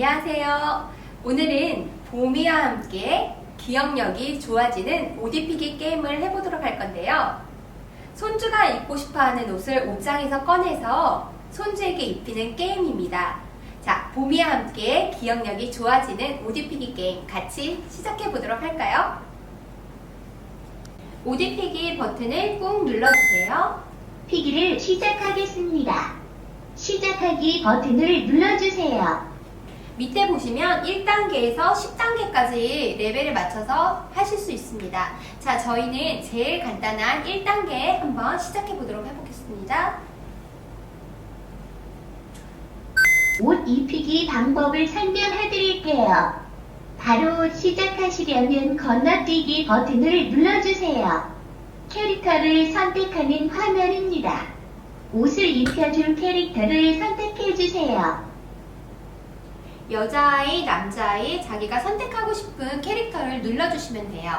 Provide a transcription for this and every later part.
안녕하세요. 오늘은 봄이와 함께 기억력이 좋아지는 옷 입히기 게임을 해보도록 할 건데요. 손주가 입고 싶어 하는 옷을 옷장에서 꺼내서 손주에게 입히는 게임입니다. 자, 봄이와 함께 기억력이 좋아지는 옷 입히기 게임 같이 시작해 보도록 할까요? 옷 입히기 버튼을 꾹 눌러주세요. 피기를 시작하겠습니다. 시작하기 버튼을 눌러주세요. 밑에 보시면 1단계에서 10단계까지 레벨을 맞춰서 하실 수 있습니다. 자, 저희는 제일 간단한 1단계 한번 시작해 보도록 해보겠습니다. 옷 입히기 방법을 설명해 드릴게요. 바로 시작하시려면 건너뛰기 버튼을 눌러주세요. 캐릭터를 선택하는 화면입니다. 옷을 입혀줄 캐릭터를 선택해주세요. 여자아이, 남자아이, 자기가 선택하고 싶은 캐릭터를 눌러주시면 돼요.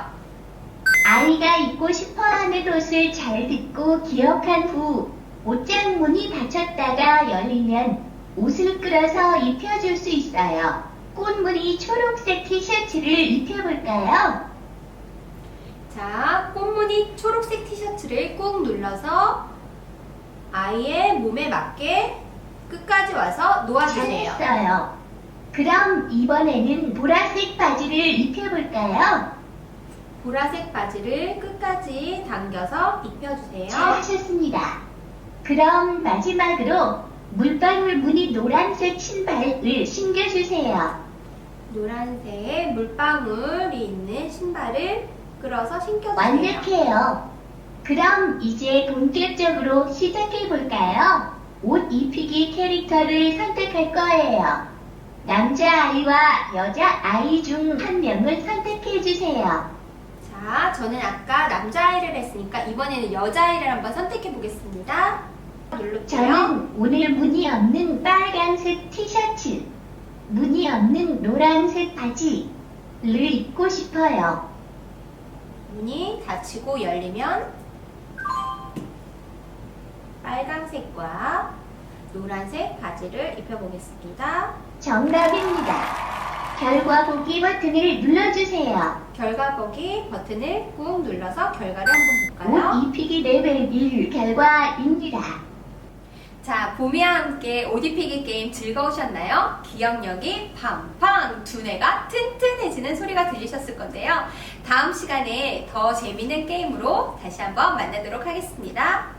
아이가 입고 싶어하는 옷을 잘 듣고 기억한 후 옷장 문이 닫혔다가 열리면 옷을 끌어서 입혀줄 수 있어요. 꽃무늬 초록색 티셔츠를 입혀볼까요? 자, 꽃무늬 초록색 티셔츠를 꾹 눌러서 아이의 몸에 맞게 끝까지 와서 놓아주세요. 잘했어요. 그럼 이번에는 보라색 바지를 입혀볼까요? 보라색 바지를 끝까지 당겨서 입혀주세요. 잘하셨습니다. 그럼 마지막으로 물방울 무늬 노란색 신발을 신겨주세요. 노란색 물방울이 있는 신발을 끌어서 신겨주세요. 완벽해요. 그럼 이제 본격적으로 시작해볼까요? 옷 입히기 캐릭터를 선택할 거예요. 남자아이와 여자아이 중 한 명을 선택해주세요. 자, 저는 아까 남자아이를 했으니까 이번에는 여자아이를 한번 선택해 보겠습니다. 눌러주세요. 저는 오늘 무늬 없는 빨간색 티셔츠, 무늬 없는 노란색 바지를 입고 싶어요. 문이 닫히고 열리면 빨간색과 노란색 바지를 입혀보겠습니다. 정답입니다. 결과 보기 버튼을 눌러주세요. 결과 보기 버튼을 꾹 눌러서 결과를 한번 볼까요? 옷 입히기 레벨 1 결과입니다. 자, 봄이와 함께 옷 입히기 게임 즐거우셨나요? 기억력이 팡팡 두뇌가 튼튼해지는 소리가 들리셨을 건데요. 다음 시간에 더 재밌는 게임으로 다시 한번 만나도록 하겠습니다.